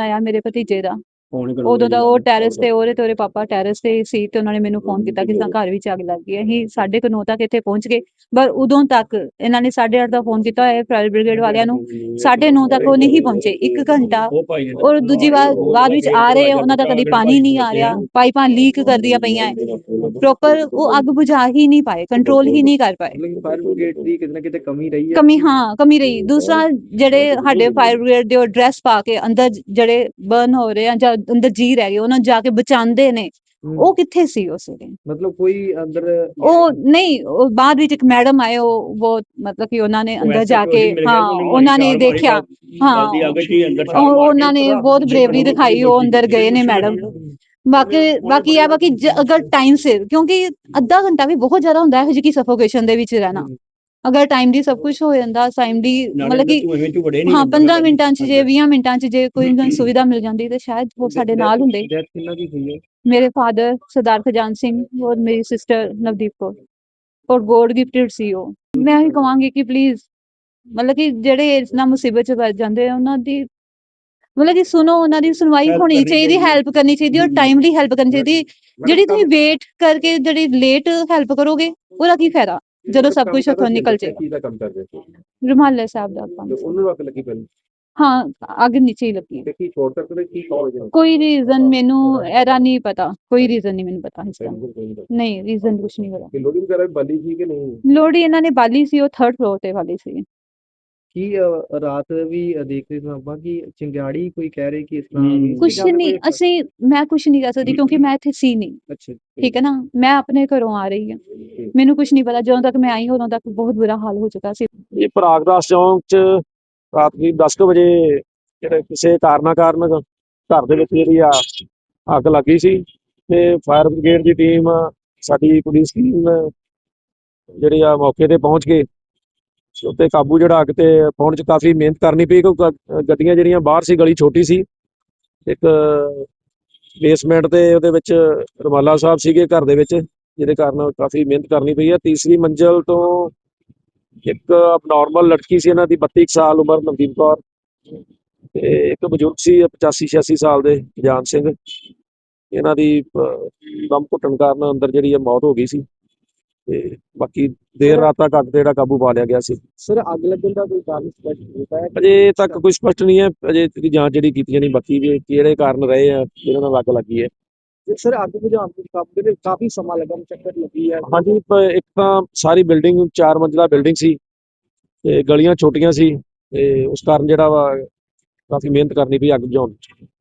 ਆਇਆ ਮੇਰੇ ਭਤੀਜੇ ਦਾ। ਉਦੋਂ ਦਾ ਉਹ ਟੈਰੇਸ ਤੇ ਉਹਦੇ ਤੇ ਉਹਦੇ ਪਾਪਾ ਟੈਰੇਸ ਤੇ ਸੀ ਤੇ ਉਹਨਾਂ ਨੇ ਮੈਨੂੰ ਫੋਨ ਕੀਤਾ ਕਿ ਸਾ ਘਰ ਵਿੱਚ ਅੱਗ ਲੱਗ ਗਈ ਹੈ। ਅਸੀਂ ਸਾਢੇ ਕੁ ਨੌ ਤੱਕ ਇੱਥੇ ਪਹੁੰਚ ਗਏ। ਪਰ ਉਦੋਂ ਤੱਕ ਇਹਨਾਂ ਨੇ 8:30 ਦਾ ਫੋਨ ਕੀਤਾ ਹੈ ਫਾਇਰ ਬ੍ਰਿਗੇਡ ਵਾਲਿਆਂ ਨੂੰ। ਸਾਢੇ ਨੌ ਤੱਕ ਉਹ ਨਹੀਂ ਪਹੁੰਚੇ। ਇੱਕ ਘੰਟਾ ਔਰ ਦੂਜੀ ਵਾਰ ਬਾਅਦ ਵਿੱਚ ਆ ਰਹੇ ਆ, ਉਹਨਾਂ ਦਾ ਕਦੀ ਪਾਣੀ ਨਹੀਂ ਆ ਰਿਹਾ। ਪਾਈਪਾਂ ਲੀਕ ਕਰਦੀਆਂ ਪਈਆਂ। ਪ੍ਰੋਪਰ ਉਹ ਅੱਗ ਬੁਝਾ ਹੀ ਨਹੀਂ ਪਾਏ ਕੰਟਰੋਲ ਹੀ ਨਹੀਂ ਕਰ ਪਾਏ। ਫਾਇਰ ਬ੍ਰਿਗੇਡ ਦੀ ਕਿਤੇ ਨਾ ਕਿਤੇ ਕਮੀ ਰਹੀ ਹੈ। ਕਮੀ ਹਾਂ ਕਮੀ ਰਹੀ। ਦੂਸਰਾ ਜਿਹੜੇ ਸਾਡੇ ਫਾਇਰ ਬ੍ਰਿਗੇਡ ਦੇ ਉਹ ਡਰੈਸ ਪਾ ਕੇ ਅੰਦਰ ਜਿਹੜੇ ਬਰਨ ਹੋ ਰਹੇ ਆ ਜਾਂ ਅੰਦਰ ਜੀ ਰਹਿ ਗਏ ਉਹਨਾਂ ਨੂੰ ਜਾ ਕੇ ਬਚਾਉਂਦੇ ਨੇ। ਉਹ ਕਿੱਥੇ ਸੀ ਉਸ ਵੇਲੇ ਮਤਲਬ ਕੋਈ ਅੰਦਰ ਉਹ ਨਹੀਂ ਉਹ ਬਾਅਦ ਵਿੱਚ ਇੱਕ ਮੈਡਮ ਆਏ ਉਹ ਬਹੁਤ ਮਤਲਬ ਕਿ ਉਹਨਾਂ ਨੇ ਅੰਦਰ ਜਾ ਕੇ ਹਾਂ ਉਹਨਾਂ ਨੇ ਦੇਖਿਆ। ਹਾਂ ਉਹ ਉਹਨਾਂ ਨੇ ਬਹੁਤ ਬਰੇਵਰੀ ਦਿਖਾਈ ਉਹ ਅੰਦਰ ਗਏ ਨੇ ਮੈਡਮ। ਬਾਕੀ ਬਾਕੀ ਆ ਬਾਕੀ ਅਗਰ ਟਾਈਮ ਸਿਰ ਕਿਉਂਕਿ ਅੱਧਾ ਘੰਟਾ ਵੀ ਬਹੁਤ ਜ਼ਿਆਦਾ ਹੁੰਦਾ ਹੈ ਜਿਹੀ ਸਫੋਕੇਸ਼ਨ ਦੇ ਵਿੱਚ ਰਹਿਣਾ। ਅਗਰ ਟਾਈਮ ਦੀ ਸਭ ਕੁਝ ਹੋ ਜਾਂਦਾ ਟਾਈਮ ਦੀ ਮਤਲਬ ਕਿ ਹਾਂ 15 ਮਿੰਟਾਂ 'ਚ ਜੇ 20 ਮਿੰਟਾਂ 'ਚ ਜੇ ਕੋਈ ਨਾ ਸੁਵਿਧਾ ਮਿਲ ਜਾਂਦੀ ਤੇ ਸ਼ਾਇਦ ਉਹ ਸਾਡੇ ਨਾਲ ਹੁੰਦੇ। ਮੇਰੇ ਫਾਦਰ ਸਰਦਾਰ ਖਜਾਨ ਸਿੰਘ ਔਰ ਮੇਰੀ ਸਿਸਟਰ ਨਵਦੀਪ ਕੌਰ। ਔਰ ਗੋਡ ਗਿਫਟਡ ਸੀ ਉਹ। ਮੈਂ ਇਹ ਕਹਾਂਗੀ ਕਿ ਪਲੀਜ਼ ਮਤਲਬ ਕਿ ਜਿਹੜੇ ਇਸ ਨਾਲ ਮੁਸੀਬਤ 'ਚ ਵੱਜ ਜਾਂਦੇ ਉਹਨਾਂ ਦੀ ਮਤਲਬ ਕਿ ਸੁਣੋ ਉਹਨਾਂ ਦੀ ਸੁਣਵਾਈ Help ਹੋਣੀ ਕਰਨੀ ਚਾਹੀਦੀ ਚਾਹੀਦੀ। ਹੈਲਪ ਕਰਨੀ ਚਾਹੀਦੀ ਔਰ ਹਮ। ਟਾਈਮਲੀ ਹੈਲਪ ਕਰਨੀ ਚਾਹੀਦੀ। ਜਿਹੜੀ ਤੁਸੀਂ ਵੇਟ ਕਰਕੇ ਜਿਹੜੀ ਲੇਟ ਹੈਲਪ ਕਰੋਗੇ ਉਹਦਾ ਕੀ ਫਾਇਦਾ? ਜਦੋਂ ਸਭ ਕੁਝ ਹੱਥੋਂ ਨਿਕਲ ਜਾਏਗਾ। ਕੀ ਦਾ ਕੰਮ ਕਰਦੇ ਸੀ ਰੁਮਾਲੇ ਸਾਹਿਬ ਦਾ ਕੰਮ। ਤੇ ਉਹਨੂੰ ਨੂੰ ਅੱਗ ਲੱਗੀ ਪਹਿਲਾਂ? ਹਾਂ ਅੱਗ ਨੀਚੇ ਹੀ ਲੱਗੀ ਤੇ ਕੀ ਛੋੜ ਸਕਦੇ ਕੀ ਕਾਲ ਹੋ? ਕੋਈ ਰੀਜ਼ਨ ਮੈਨੂੰ ਇਹਦਾ ਨਹੀਂ ਪਤਾ। ਕੋਈ ਰੀਜ਼ਨ ਨਹੀਂ ਮੈਨੂੰ ਪਤਾ ਇਸ ਦਾ ਨਹੀਂ ਰੀਜ਼ਨ ਕੁਝ ਨਹੀਂ ਪਤਾ। ਕਿ ਲੋੜੀ ਵਗੈਰਾ ਵੀ ਬਾਲੀ ਸੀ ਕਿ ਨਹੀਂ? ਲੋੜੀ ਇਹਨਾਂ ਨੇ ਬਾਲੀ ਸੀ ਉਹ 3rd ਫਲੋਰ ਤੇ ਵਾਲੀ ਸੀ। ਕੀ ਅ, ਰਾਤ ਵੀ ਅ, ਦੇਖ ਰਹੇ ਸਾਂ ਆਪਾਂ ਕਿ ਚਿੰਗਾੜੀ ਕੋਈ ਕਹਿ ਰਹੇ ਕਿ ਇਸ ਤਰ੍ਹਾਂ ਹਮ। ਵੀ- ਕੁਛ ਨਹੀਂ ਅਸੀਂ ਮੈਂ ਕੁਛ ਨਹੀਂ ਕਰ ਸਕਦੀ ਕਿਉਂਕਿ ਮੈਂ ਇੱਥੇ ਸੀ ਨਹੀਂ। ਅੱਛਾ ਠੀਕ। ਹੈ ਨਾ? ਮੈਂ ਆਪਣੇ ਘਰੋਂ ਆ ਰਹੀ ਹਾਂ। ਮੈਨੂੰ ਕੁਛ ਨਹੀਂ ਪਤਾ। ਜਦੋਂ ਤੱਕ ਮੈਂ ਆਈ ਉਦੋਂ ਤੱਕ ਬਹੁਤ ਬੁਰਾ ਹਾਲ ਹੋ ਚੁੱਕਾ ਸੀ। ਇਹ ਪ੍ਰਾਗਦਾਸ ਚੌਂਕ ਚ ਰਾਤ ਦੀ 10 ਕੁ ਵਜੇ ਜਿਹੜੇ ਕਿਸੇ ਕਾਰਨਾ ਕਾਰਨ ਘਰ ਦੇ ਵਿੱਚ ਜਿਹੜੀ ਆ ਅੱਗ ਲੱਗੀ ਸੀ ਤੇ ਫਾਇਰ ਬ੍ਰਿਗੇਡ ਦੀ ਟੀਮ ਸਾਡੀ ਪੁਲਿਸ ਟੀਮ ਜਿਹੜੀ ਆ ਮੌਕੇ ਤੇ ਪਹੁੰਚ ਕੇ ਉੱਤੇ ਕਾਬੂ ਜਿਹੜਾ ਅੱਗ ਤੇ ਪਹੁੰਚ ਕਾਫੀ ਮਿਹਨਤ ਕਰਨੀ ਪਈ ਕਿਉਂਕਿ ਗ- ਗੱਡੀਆਂ ਜਿਹੜੀਆਂ ਬਾਹਰ ਸੀ ਗਲੀ ਛੋਟੀ ਸੀ ਇੱਕ ਬੇਸਮੈਂਟ ਤੇ ਉਹਦੇ ਵਿੱਚ ਰਮਾਲਾ ਸਾਹਿਬ ਸੀਗੇ ਘਰ ਦੇ ਵਿੱਚ ਜਿਹਦੇ ਕਾਰਨ ਕਾਫੀ ਮਿਹਨਤ ਕਰਨੀ ਪਈ ਹੈ। ਤੀਸਰੀ ਮੰਜ਼ਲ ਤੋਂ ਇੱਕ ਅਬਨੋਰਮਲ ਲੜਕੀ ਸੀ ਇਹਨਾਂ ਦੀ 32 ਕੁ ਸਾਲ ਉਮਰ ਨਵਦੀਪ ਕੌਰ। ਤੇ ਇੱਕ ਬਜ਼ੁਰਗ ਸੀ 85 86 ਸਾਲ ਦੇ ਜਾਨ ਸਿੰਘ। ਇਹਨਾਂ ਦੀ ਅਹ, ਦਮ ਘੁੱਟਣ ਕਾਰਨ ਅੰਦਰ ਜਿਹੜੀ ਹੈ ਮੌਤ ਹੋ ਗਈ ਸੀ। ਤੇ ਬਾਕੀ ਦੇਰ ਰਾਤ ਤੱਕ ਅੱਗ ਤੇ ਜਿਹੜਾ ਕਾਬੂ ਪਾ ਲਿਆ ਗਿਆ ਸੀ। ਸਰ ਅੱਗ ਲੱਗਣ ਦਾ ਕੋਈ ਕਾਰਨ ਸਪਸ਼ਟ ਹੋਤਾ ਹੈ ਅਜੇ ਤੱਕ ਕੋਈ ਸਪਸ਼ਟ ਨਹੀਂ ਹੈ। ਅਜੇ ਦੀ ਜਾਂਚ ਜਿਹੜੀ ਕੀਤੀ ਜਾਣੀ ਬਾਕੀ ਵੀ ਕਿਹੜੇ ਕਾਰਨ ਰਹੇ ਆ ਜਿਹਨਾਂ ਨਾਲ ਅੱਗ ਲੱਗੀ ਹੈ। ਸਰ ਅੱਗ ਬੁਝਾਉਣ ਦੇ ਕਾਬੂ ਦੇ ਕਾਫੀ ਸਮਾਂ ਲੱਗਾ ਚੱਕਰ ਲੱਗੀ ਹੈ। ਹਾਂਜੀ ਇੱਕ ਤਾਂ ਸਾਰੀ ਬਿਲਡਿੰਗ ਚਾਰ ਮੰਜ਼ਿਲਾ ਬਿਲਡਿੰਗ ਸੀ ਤੇ ਗਲੀਆਂ ਛੋਟੀਆਂ ਸੀ ਤੇ ਉਸ ਕਾਰਨ ਜਿਹੜਾ ਵਾ ਕਾਫੀ ਮਿਹਨਤ ਕਰਨੀ ਪਈ ਅੱਗ ਬੁਝਾਉਣ